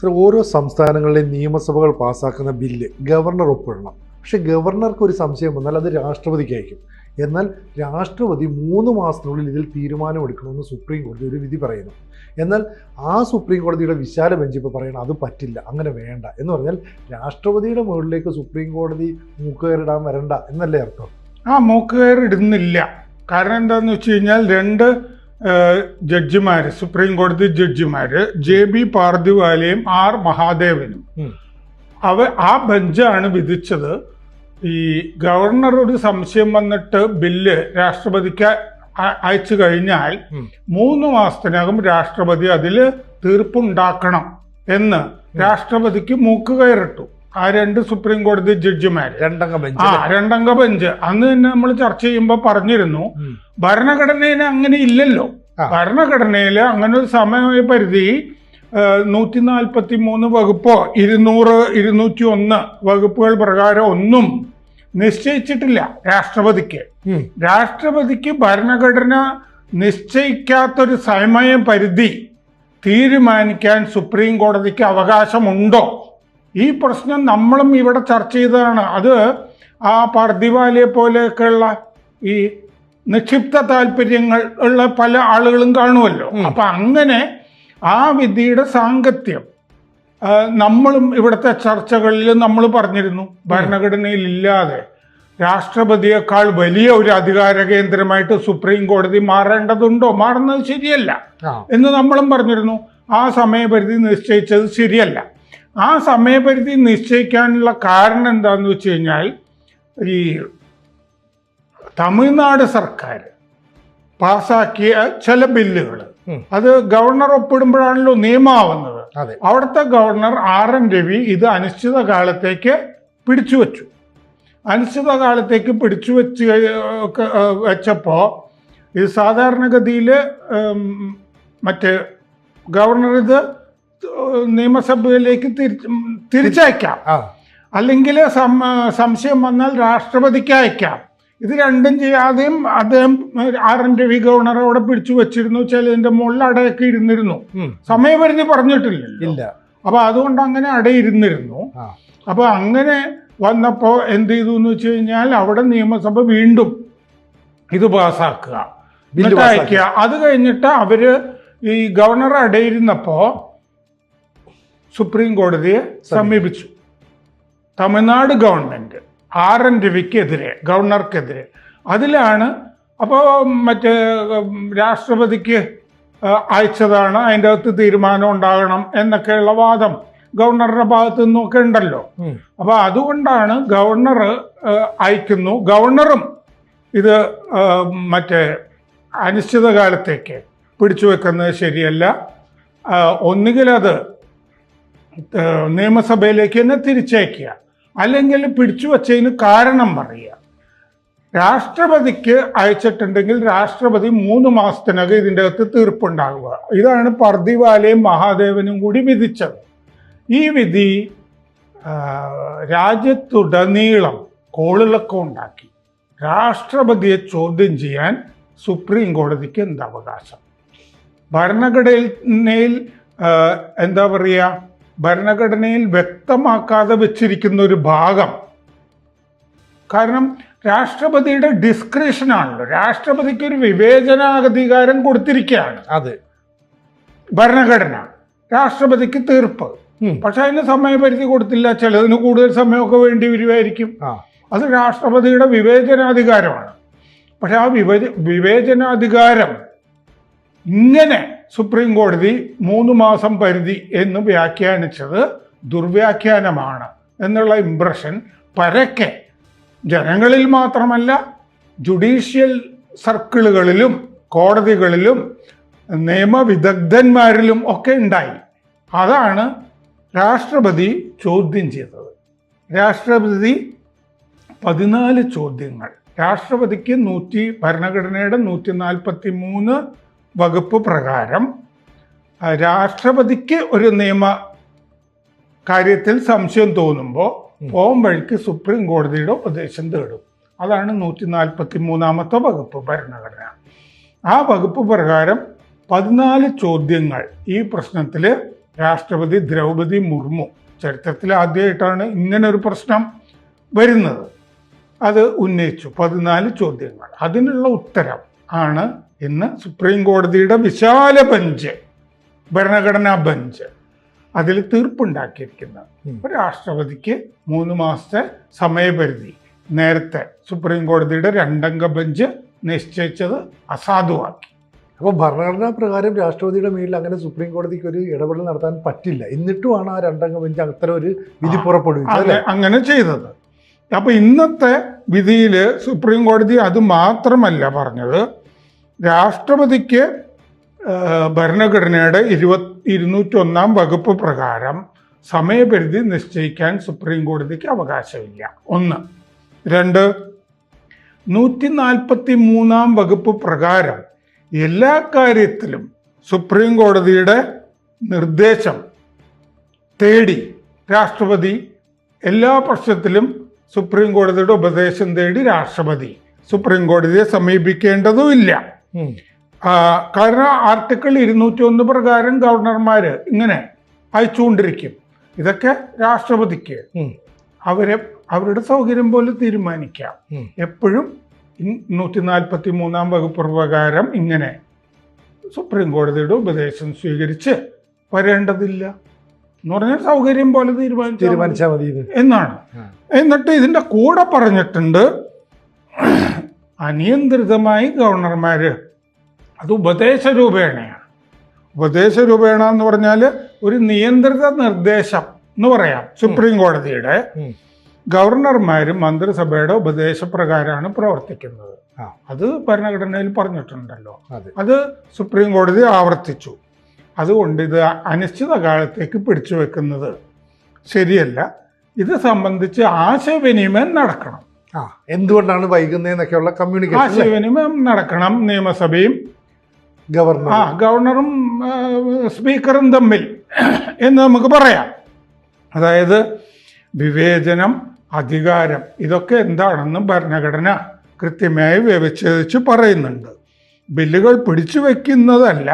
Sir ഓരോ സംസ്ഥാനങ്ങളിലെയും നിയമസഭകൾ പാസ്സാക്കുന്ന bill governor ഒപ്പിടണം. പക്ഷേ ഗവർണർക്ക് ഒരു സംശയം വന്നാൽ അത് രാഷ്ട്രപതിക്ക് അയക്കും എന്നാൽ രാഷ്ട്രപതി മൂന്ന് മാസത്തിനുള്ളിൽ ഇതിൽ തീരുമാനമെടുക്കണമെന്ന് സുപ്രീം കോടതി ഒരു വിധി പറയുന്നു. എന്നാൽ ആ സുപ്രീം കോടതിയുടെ വിശാല ബെഞ്ച് ഇപ്പോൾ പറയണം അത് പറ്റില്ല അങ്ങനെ വേണ്ട. എന്ന് പറഞ്ഞാൽ രാഷ്ട്രപതിയുടെ മുകളിലേക്ക് സുപ്രീം കോടതി മൂക്കുകയറിടാൻ വരണ്ട എന്നല്ലേ അർത്ഥം? ആ മൂക്കുകയറിടുന്നില്ല. കാരണം എന്താണെന്ന് വെച്ച് കഴിഞ്ഞാൽ രണ്ട് ജഡ്ജിമാർ സുപ്രീം കോടതി ജഡ്ജിമാര് ജെ ബി പാർദിവാലയും ആർ മഹാദേവനും. അവ ആ ബെഞ്ചാണ് വിധിച്ചത്. ഈ ഗവർണർ ഒരു സംശയം വന്നിട്ട് ബില്ല് രാഷ്ട്രപതിക്ക് അയച്ചു കഴിഞ്ഞാൽ മൂന്ന് മാസത്തിനകം രാഷ്ട്രപതി അതിൽ തീർപ്പുണ്ടാക്കണം എന്ന് രാഷ്ട്രപതിക്ക് മൂക്കുകയറിട്ടു ആ രണ്ട് സുപ്രീം കോടതി ജഡ്ജിമാർ രണ്ടംഗ ബെഞ്ച് ആ രണ്ടംഗ ബെഞ്ച്. അന്ന് തന്നെ നമ്മൾ ചർച്ച ചെയ്യുമ്പോൾ പറഞ്ഞിരുന്നു. ഭരണഘടനയിൽ അങ്ങനെ ഇല്ലല്ലോ. ഭരണഘടനയിൽ അങ്ങനെ ഒരു സമയ പരിധി നൂറ്റി നാൽപ്പത്തി മൂന്ന് വകുപ്പോ ഇരുന്നൂറ് ഇരുന്നൂറ്റി ഒന്ന് വകുപ്പുകൾ പ്രകാരം ഒന്നും നിശ്ചയിച്ചിട്ടില്ല രാഷ്ട്രപതിക്ക്. രാഷ്ട്രപതിക്ക് ഭരണഘടന നിശ്ചയിക്കാത്തൊരു സമയ പരിധി തീരുമാനിക്കാൻ സുപ്രീം കോടതിക്ക് അവകാശമുണ്ടോ? ഈ പ്രശ്നം നമ്മളും ഇവിടെ ചർച്ച ചെയ്തതാണ്. അത് ആ പർദിവാലിയെ പോലെയൊക്കെയുള്ള ഈ നിക്ഷിപ്ത താല്പര്യങ്ങൾ ഉള്ള പല ആളുകളും കാണുമല്ലോ. അപ്പം അങ്ങനെ ആ വിധിയുടെ സാങ്കത്യം നമ്മളും ഇവിടുത്തെ ചർച്ചകളിൽ നമ്മൾ പറഞ്ഞിരുന്നു ഭരണഘടനയിൽ ഇല്ലാതെ രാഷ്ട്രപതിയേക്കാൾ വലിയ ഒരു അധികാര കേന്ദ്രമായിട്ട് സുപ്രീം കോടതി മാറേണ്ടതുണ്ടോ? മാറുന്നത് ശരിയല്ല എന്ന് നമ്മളും പറഞ്ഞിരുന്നു. ആ സമയപരിധി നിശ്ചയിച്ചത് ശരിയല്ല. ആ സമയപരിധി നിശ്ചയിക്കാനുള്ള കാരണം എന്താണെന്ന് വെച്ച് കഴിഞ്ഞാൽ ഈ തമിഴ്നാട് സർക്കാർ പാസാക്കിയ ചില ബില്ലുകൾ അത് ഗവർണർ ഒപ്പിടുമ്പോഴാണല്ലോ നിയമമാവുന്നത് അതെ. അവിടുത്തെ ഗവർണർ ആർ എൻ രവി ഇത് അനിശ്ചിത കാലത്തേക്ക് പിടിച്ചു വച്ചു. അനിശ്ചിത കാലത്തേക്ക് പിടിച്ചു വെച്ച് വെച്ചപ്പോൾ ഇത് സാധാരണഗതിയിൽ മറ്റേ ഗവർണർ ഇത് നിയമസഭയിലേക്ക് തിരിച്ച് തിരിച്ചയക്കാം. അല്ലെങ്കിൽ സംശയം വന്നാൽ രാഷ്ട്രപതിക്ക് അയക്കാം. ഇത് രണ്ടും ചെയ്യാതെയും അദ്ദേഹം ആർ എൻ രവി ഗവർണർ അവിടെ പിടിച്ചു വെച്ചിരുന്നു ചിലതിന്റെ മുകളിൽ അടയൊക്കെ ഇരുന്നിരുന്നു. സമയപരിധി പറഞ്ഞിട്ടില്ല ഇല്ല. അപ്പൊ അതുകൊണ്ട് അങ്ങനെ അടയിരുന്നിരുന്നു അപ്പൊ അങ്ങനെ വന്നപ്പോൾ എന്ത് ചെയ്തു എന്ന് വെച്ച് കഴിഞ്ഞാൽ അവിടെ നിയമസഭ വീണ്ടും ഇത് പാസ്സാക്കുക എന്നിട്ട് അയക്കുക. അത് കഴിഞ്ഞിട്ട് അവർ ഈ ഗവർണർ അടയിരുന്നപ്പോ സുപ്രീം കോടതിയെ സമീപിച്ചു. തമിഴ്നാട് ഗവൺമെന്റ് ആർ എൻ രവിക്കെതിരെ ഗവർണർക്കെതിരെ അതിലാണ് അപ്പോൾ മറ്റേ രാഷ്ട്രപതിക്ക് അയച്ചതാണ് അതിന്റെ അകത്ത് തീരുമാനം ഉണ്ടാകണം എന്നൊക്കെയുള്ള വാദം ഗവർണറുടെ ഭാഗത്തു നിന്നൊക്കെ ഉണ്ടല്ലോ. അപ്പൊ അപ്പോൾ അതുകൊണ്ടാണ് ഗവർണർ അയക്കുന്നു. ഗവർണറും ഇത് മറ്റേ അനിശ്ചിതകാലത്തേക്ക് പിടിച്ചു വെക്കുന്നത് ശരിയല്ല. ഒന്നുകിൽ അത് നിയമസഭയിലേക്ക് തന്നെ തിരിച്ചയക്കുക. അല്ലെങ്കിൽ പിടിച്ചു വച്ചതിന് കാരണം പറയുക രാഷ്ട്രപതിക്ക് അയച്ചിട്ടുണ്ടെങ്കിൽ രാഷ്ട്രപതി മൂന്ന് മാസത്തിനകം ഇതിന്റെ അകത്ത് തീർപ്പുണ്ടാകുക. ഇതാണ് പർദിവാലയും മഹാദേവനും കൂടി വിധിച്ചത്. ഈ വിധി രാജ്യത്തുടനീളം കോളിളക്കം ഉണ്ടാക്കി. രാഷ്ട്രപതിയെ ചോദ്യം ചെയ്യാൻ സുപ്രീം കോടതിക്ക് എന്ത് അവകാശം? ഭരണഘടനയിൽ എന്താ പറയുക ഭരണഘടനയിൽ വ്യക്തമാക്കാതെ വെച്ചിരിക്കുന്ന ഒരു ഭാഗം. കാരണം രാഷ്ട്രപതിയുടെ ഡിസ്ക്രിപ്ഷൻ ആണല്ലോ. രാഷ്ട്രപതിക്ക് ഒരു വിവേചനാധികാരം കൊടുത്തിരിക്കുകയാണ് അത്. ഭരണഘടന. രാഷ്ട്രപതിക്ക് തീർപ്പ്. പക്ഷെ അതിന് സമയപരിധി കൊടുത്തില്ല. ചിലതിന് കൂടുതൽ സമയമൊക്കെ വേണ്ടി വരുമായിരിക്കും. അത് രാഷ്ട്രപതിയുടെ വിവേചനാധികാരമാണ്. പക്ഷെ ആ വിവേച വിവേചനാധികാരം ഇങ്ങനെ സുപ്രീം കോടതി മൂന്ന് മാസം പരിധി എന്ന് വ്യാഖ്യാനിച്ചത് ദുർവ്യാഖ്യാനമാണ് എന്നുള്ള ഇംപ്രഷൻ പരക്കെ ജനങ്ങളിൽ മാത്രമല്ല ജുഡീഷ്യൽ സർക്കിളുകളിലും കോടതികളിലും നിയമവിദഗ്ധന്മാരിലും ഒക്കെ ഉണ്ടായി. അതാണ് രാഷ്ട്രപതി ചോദ്യം ചെയ്തത്. രാഷ്ട്രപതി പതിനാല് ചോദ്യങ്ങൾ. രാഷ്ട്രപതിക്ക് നൂറ്റി ഭരണഘടനയുടെ നൂറ്റി നാൽപ്പത്തി മൂന്ന് വകുപ്പ് പ്രകാരം രാഷ്ട്രപതിക്ക് ഒരു നിയമ കാര്യത്തിൽ സംശയം തോന്നുമ്പോൾ പോം വഴിക്ക് സുപ്രീം കോടതിയുടെ ഉപദേശം തേടും. അതാണ് നൂറ്റി നാൽപ്പത്തി മൂന്നാമത്തെ വകുപ്പ് ഭരണഘടന. ആ വകുപ്പ് പ്രകാരം പതിനാല് ചോദ്യങ്ങൾ ഈ പ്രശ്നത്തിൽ രാഷ്ട്രപതി ദ്രൗപതി മുർമു ചരിത്രത്തിൽ ആദ്യമായിട്ടാണ് ഇങ്ങനെ ഒരു പ്രശ്നം വരുന്നത്. അത് ഉന്നയിച്ചു. പതിനാല് ചോദ്യങ്ങൾ. അതിനുള്ള ഉത്തരം ആണ് ഇന്ന് സുപ്രീം കോടതിയുടെ വിശാല ബെഞ്ച് ഭരണഘടനാ ബെഞ്ച് അതിൽ തീർപ്പുണ്ടാക്കിയിരിക്കുന്നത് രാഷ്ട്രപതിക്ക് മൂന്ന് മാസത്തെ സമയപരിധി. നേരത്തെ സുപ്രീം കോടതിയുടെ രണ്ടംഗ ബെഞ്ച് നിശ്ചയിച്ചത് അസാധുവാക്കി. അപ്പോൾ ഭരണഘടനാ പ്രകാരം രാഷ്ട്രപതിയുടെ മേലിൽ അങ്ങനെ സുപ്രീം കോടതിക്ക് ഒരു ഇടപെടൽ നടത്താൻ പറ്റില്ല. എന്നിട്ടുമാണ് ആ രണ്ടംഗ ബെഞ്ച് അത്തരം ഒരു വിധി. പുറപ്പെടുവിച്ചത് അല്ലേ? അങ്ങനെ ചെയ്തത്. അപ്പോൾ ഇന്നത്തെ വിധിയിൽ സുപ്രീം കോടതി അത് മാത്രമല്ല പറഞ്ഞത് രാഷ്ട്രപതിക്ക് ഭരണഘടനയുടെ ഇരുപത് ഇരുന്നൂറ്റൊന്നാം വകുപ്പ് പ്രകാരം സമയപരിധി നിശ്ചയിക്കാൻ സുപ്രീം കോടതിക്ക് അവകാശമില്ല. ഒന്ന്. രണ്ട്. നൂറ്റി നാൽപ്പത്തി മൂന്നാം വകുപ്പ് പ്രകാരം എല്ലാ കാര്യത്തിലും സുപ്രീം കോടതിയുടെ നിർദ്ദേശം തേടി രാഷ്ട്രപതി എല്ലാ പ്രശ്നത്തിലും സുപ്രീം കോടതിയുടെ ഉപദേശം തേടി രാഷ്ട്രപതി. സുപ്രീം കോടതിയെ സമീപിക്കേണ്ടതുമില്ല. കാരണം ആർട്ടിക്കിൾ ഇരുന്നൂറ്റി ഒന്ന് പ്രകാരം ഗവർണർമാർ ഇങ്ങനെ അയച്ചുകൊണ്ടിരിക്കും. ഇതൊക്കെ രാഷ്ട്രപതിക്ക് അവരെ അവരുടെ സൗകര്യം പോലെ തീരുമാനിക്കാം. എപ്പോഴും നൂറ്റി നാൽപ്പത്തി മൂന്നാം വകുപ്പ് പ്രകാരം ഇങ്ങനെ സുപ്രീം കോടതിയുടെ ഉപദേശം സ്വീകരിച്ച് വരേണ്ടതില്ല. എന്ന് പറഞ്ഞാൽ സൗകര്യം പോലെ തീരുമാനിച്ചാൽ മതി. തീരുമാനിച്ചാൽ മതി എന്നാണ്. എന്നിട്ട് ഇതിന്റെ കൂടെ പറഞ്ഞിട്ടുണ്ട് അനിയന്ത്രിതമായി ഗവർണർമാർ അത് ഉപദേശ രൂപേണയാണ് ഉപദേശ രൂപേണ എന്ന് പറഞ്ഞാൽ ഒരു നിയന്ത്രിത നിർദ്ദേശം എന്ന് പറയാം. സുപ്രീം കോടതിയുടെ ഗവർണർമാർ ഗവർണർമാരും മന്ത്രിസഭയുടെ ഉപദേശപ്രകാരമാണ് പ്രവർത്തിക്കുന്നത്. അത് ഭരണഘടനയിൽ പറഞ്ഞിട്ടുണ്ടല്ലോ. അത് സുപ്രീം കോടതി ആവർത്തിച്ചു. അതുകൊണ്ട് ഇത് അനിശ്ചിത കാലത്തേക്ക് പിടിച്ചു വെക്കുന്നത് ശരിയല്ല. ഇത് സംബന്ധിച്ച് ആശയവിനിമയം നടക്കണം. എന്തുകൊണ്ടാണ് വൈകുന്നതെന്നൊക്കെയുള്ള കമ്മ്യൂണിക്കേഷൻ ആശയവിനിമയം നടക്കണം നിയമസഭയും. ഗവർണർ ആ ഗവർണറും സ്പീക്കറും തമ്മിൽ എന്ന് നമുക്ക് പറയാം. അതായത് വിവേചനം അധികാരം ഇതൊക്കെ എന്താണെന്ന് ഭരണഘടന കൃത്യമായി വ്യവച്ഛേദിച്ച് പറയുന്നുണ്ട്. ബില്ലുകൾ പിടിച്ചു വയ്ക്കുന്നതല്ല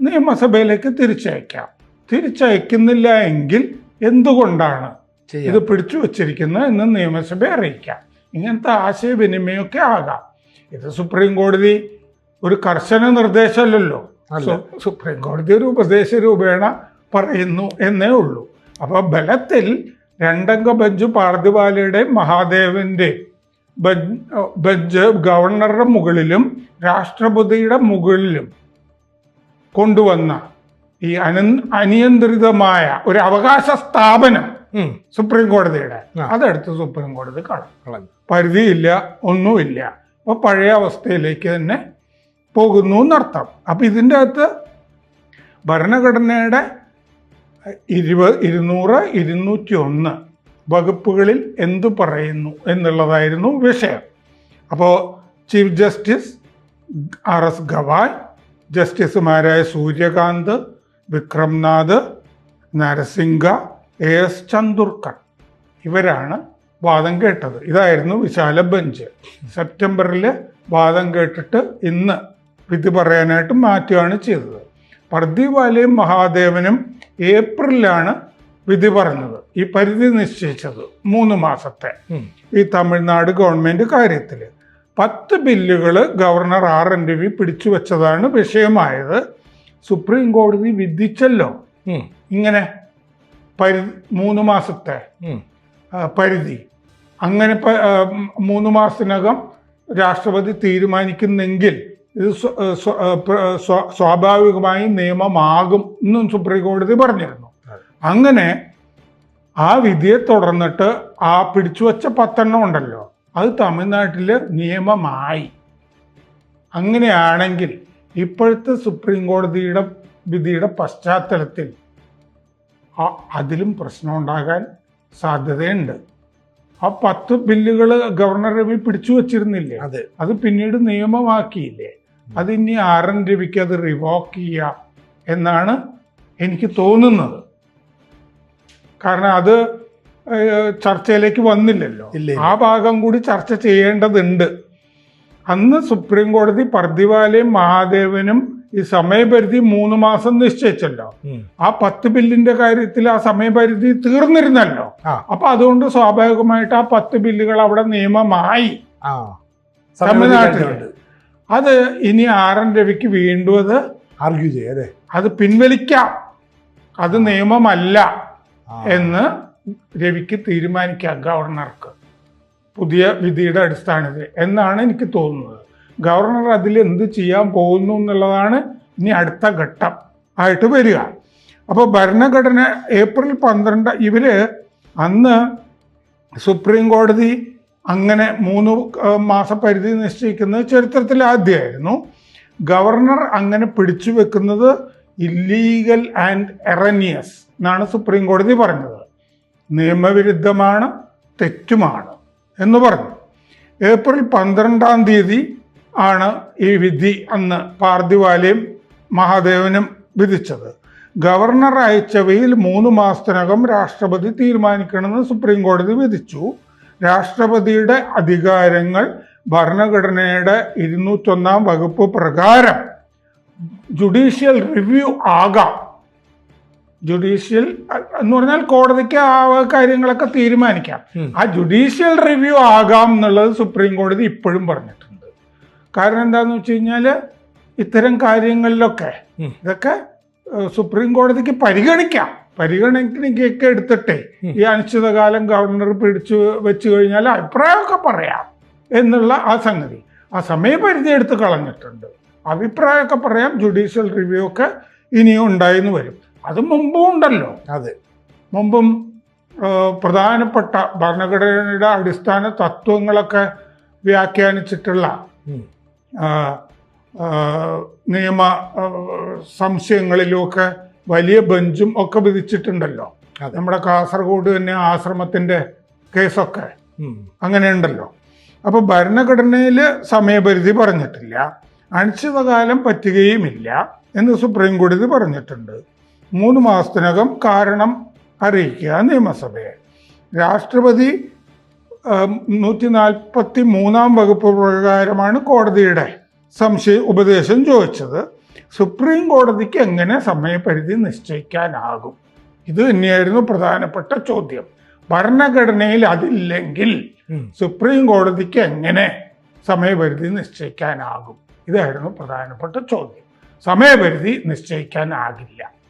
നിയമസഭയിലേക്ക് തിരിച്ചയക്കാം. തിരിച്ചയക്കുന്നില്ല എങ്കിൽ എന്തുകൊണ്ടാണ് ഇത് പിടിച്ചു വച്ചിരിക്കുന്നത് എന്ന് നിയമസഭയെ അറിയിക്കാം. ഇങ്ങനത്തെ ആശയവിനിമയമൊക്കെ ആകാം. ഇത് സുപ്രീം കോടതി ഒരു കർശന നിർദ്ദേശമല്ലല്ലോ. സുപ്രീം കോടതി ഒരു ഉപദേശ രൂപേണ പറയുന്നു എന്നേ ഉള്ളൂ. അപ്പോൾ ബലത്തിൽ രണ്ടംഗ ബെഞ്ച് പാർദിവാലയുടെ മഹാദേവന്റെ ബെഞ്ച് ഗവർണറുടെ മുകളിലും രാഷ്ട്രപതിയുടെ മുകളിലും കൊണ്ടുവന്ന ഈ അന അനിയന്ത്രിതമായ ഒരു അവകാശ സ്ഥാപനം. സുപ്രീം കോടതിയുടെ. അതെടുത്ത് സുപ്രീം കോടതി കളഞ്ഞു. പരിധിയില്ല ഒന്നുമില്ല. അപ്പോൾ പഴയ അവസ്ഥയിലേക്ക് തന്നെ പോകുന്നു എന്നർത്ഥം. അപ്പം ഇതിന്റെ അകത്ത് ഭരണഘടനയുടെ ഇരുപത് ഇരുന്നൂറ് ഇരുന്നൂറ്റി ഒന്ന് വകുപ്പുകളിൽ എന്തു പറയുന്നു എന്നുള്ളതായിരുന്നു വിഷയം. അപ്പോൾ chief justice R S Gavai ജസ്റ്റിസുമാരായ സൂര്യകാന്ത് വിക്രംനാഥ് നരസിംഗ എസ് ചന്ദുർക്കർ. ഇവരാണ് വാദം കേട്ടത്. ഇതായിരുന്നു വിശാല ബെഞ്ച്. സെപ്റ്റംബറിൽ വാദം കേട്ടിട്ട് ഇന്ന് വിധി പറയാനായിട്ട് മാറ്റുകയാണ് ചെയ്തത്. പർദീപാലയും മഹാദേവനും ഏപ്രിലാണ് വിധി പറഞ്ഞത്. ഈ പരിധി നിശ്ചയിച്ചത് മൂന്ന് മാസത്തെ. ഈ തമിഴ്നാട് ഗവൺമെന്റ് കാര്യത്തിൽ പത്ത് ബില്ലുകൾ ഗവർണർ ആർ എൻ രവി പിടിച്ചു വെച്ചതാണ് വിഷയമായത്. സുപ്രീം കോടതി വിധിച്ചല്ലോ. ഇങ്ങനെ പരി മൂന്ന് മാസത്തെ പരിധി. അങ്ങനെ മൂന്ന് മാസത്തിനകം രാഷ്ട്രപതി തീരുമാനിക്കുന്നെങ്കിൽ ഇത് സ്വാഭാവികമായി നിയമമാകും എന്നും സുപ്രീം കോടതി പറഞ്ഞിരുന്നു. അങ്ങനെ ആ വിധിയെ തുടർന്നിട്ട് ആ പിടിച്ചുവച്ച പത്തെണ്ണം ഉണ്ടല്ലോ അത് തമിഴ്നാട്ടിൽ നിയമമായി. അങ്ങനെയാണെങ്കിൽ ഇപ്പോഴത്തെ സുപ്രീം കോടതിയുടെ വിധിയുടെ പശ്ചാത്തലത്തിൽ അതിലും പ്രശ്നം ഉണ്ടാകാൻ സാധ്യതയുണ്ട്. ആ പത്ത് ബില്ലുകൾ ഗവർണർ രവി പിടിച്ചു വച്ചിരുന്നില്ലേ? അതെ. അത് പിന്നീട് നിയമമാക്കിയില്ലേ? അത് ഇനി ആർ എൻ രവിക്ക് അത് റിവോക്ക് ചെയ്യാം എന്നാണ് എനിക്ക് തോന്നുന്നത്. കാരണം അത് ചർച്ചയിലേക്ക് വന്നില്ലല്ലോ. ആ ഭാഗം കൂടി ചർച്ച ചെയ്യേണ്ടതുണ്ട്. അന്ന് സുപ്രീം കോടതി പർദിവാലയും മഹാദേവനും ഈ സമയപരിധി മൂന്ന് മാസം നിശ്ചയിച്ചല്ലോ. ആ പത്ത് ബില്ലിന്റെ കാര്യത്തിൽ ആ സമയപരിധി തീർന്നിരുന്നല്ലോ. അപ്പൊ അതുകൊണ്ട് സ്വാഭാവികമായിട്ട് ആ പത്ത് ബില്ലുകൾ അവിടെ നിയമമായി. ആ. തമിഴ്നാട്ടിൽ. അത് ഇനി ആർ എൻ രവിക്ക് വീണ്ടും അത് ആർഗ്യൂ ചെയ്യാം അല്ലേ? അത് പിൻവലിക്കാം. അത് നിയമമല്ല എന്ന് രവിക്ക് തീരുമാനിക്കാം ഗവർണർക്ക്. പുതിയ വിധിയുടെ അടിസ്ഥാനത്തിൽ എന്നാണ് എനിക്ക് തോന്നുന്നത്. ഗവർണർ അതിൽ എന്ത് ചെയ്യാൻ പോകുന്നു എന്നുള്ളതാണ് ഇനി അടുത്ത ഘട്ടം ആയിട്ട് വരിക. അപ്പോൾ ഭരണഘടന ഏപ്രിൽ പന്ത്രണ്ട് ഇവർ അന്ന് സുപ്രീം കോടതി അങ്ങനെ മൂന്ന് മാസപരിധി നിശ്ചയിക്കുന്നത് ചരിത്രത്തിൽ ആദ്യമായിരുന്നു. ഗവർണർ അങ്ങനെ പിടിച്ചു വെക്കുന്നത് ഇല്ലീഗൽ ആൻഡ് എറനിയസ് എന്നാണ് സുപ്രീം കോടതി പറഞ്ഞത്. നിയമവിരുദ്ധമാണ് തെറ്റുമാണ് എന്ന് പറഞ്ഞു. ഏപ്രിൽ പന്ത്രണ്ടാം തീയതി ആണ് ഈ വിധി അന്ന് പാർദിവാലയും മഹാദേവനും വിധിച്ചത്. ഗവർണർ അയച്ചവയിൽ മൂന്ന് മാസത്തിനകം രാഷ്ട്രപതി തീരുമാനിക്കണമെന്ന് സുപ്രീം കോടതി വിധിച്ചു. രാഷ്ട്രപതിയുടെ അധികാരങ്ങൾ ഭരണഘടനയുടെ ഇരുന്നൂറ്റൊന്നാം വകുപ്പ് പ്രകാരം ജുഡീഷ്യൽ റിവ്യൂ ആകാം. ജുഡീഷ്യൽ എന്ന് പറഞ്ഞാൽ കോടതിക്ക് ആ കാര്യങ്ങളൊക്കെ തീരുമാനിക്കാം. ആ ജുഡീഷ്യൽ റിവ്യൂ ആകാം എന്നുള്ളത് സുപ്രീം കോടതി ഇപ്പോഴും പറഞ്ഞിട്ടുണ്ട്. കാരണം എന്താണെന്ന് വെച്ച് കഴിഞ്ഞാൽ ഇത്തരം കാര്യങ്ങളിലൊക്കെ. ഇതൊക്കെ സുപ്രീം കോടതിക്ക് പരിഗണിക്കാം. പരിഗണനയ്ക്കൊക്കെ എടുത്തിട്ടേ. ഈ അനിശ്ചിതകാലം ഗവർണർ പിടിച്ചു വെച്ച് കഴിഞ്ഞാൽ അഭിപ്രായമൊക്കെ പറയാം എന്നുള്ള ആ സംഗതി. ആ സമയപരിധി എടുത്ത് കളഞ്ഞിട്ടുണ്ട്. അഭിപ്രായമൊക്കെ പറയാം ജുഡീഷ്യൽ റിവ്യൂ ഒക്കെ ഇനിയും ഉണ്ടായിന്ന് വരും. അത് മുമ്പും ഉണ്ടല്ലോ. അത്. മുമ്പും പ്രധാനപ്പെട്ട ഭരണഘടനയുടെ അടിസ്ഥാന തത്വങ്ങളൊക്കെ വ്യാഖ്യാനിച്ചിട്ടുള്ള നിയമ സംശയങ്ങളിലുമൊക്കെ വലിയ ബെഞ്ചും ഒക്കെ വിധിച്ചിട്ടുണ്ടല്ലോ. നമ്മുടെ കാസർഗോഡ് തന്നെ ആശ്രമത്തിന്റെ കേസൊക്കെ. അങ്ങനെയുണ്ടല്ലോ. അപ്പോൾ ഭരണഘടനയിൽ സമയപരിധി പറഞ്ഞിട്ടില്ല. അനിശ്ചിതകാലം പറ്റുകയുമില്ല എന്ന് സുപ്രീം കോടതി പറഞ്ഞിട്ടുണ്ട്. മൂന്ന് മാസത്തിനകം കാരണം അറിയിക്കുക നിയമസഭയെ. രാഷ്ട്രപതി നൂറ്റി നാൽപ്പത്തി മൂന്നാം വകുപ്പ് പ്രകാരമാണ് കോടതിയുടെ സംശയ ഉപദേശം ചോദിച്ചത്. സുപ്രീം കോടതിക്ക് എങ്ങനെ സമയപരിധി നിശ്ചയിക്കാനാകും? ഇത് തന്നെയായിരുന്നു പ്രധാനപ്പെട്ട ചോദ്യം. ഭരണഘടനയിൽ അതില്ലെങ്കിൽ. സുപ്രീം കോടതിക്ക് എങ്ങനെ സമയപരിധി നിശ്ചയിക്കാനാകും? ഇതായിരുന്നു പ്രധാനപ്പെട്ട ചോദ്യം. സമയപരിധി നിശ്ചയിക്കാനാകില്ല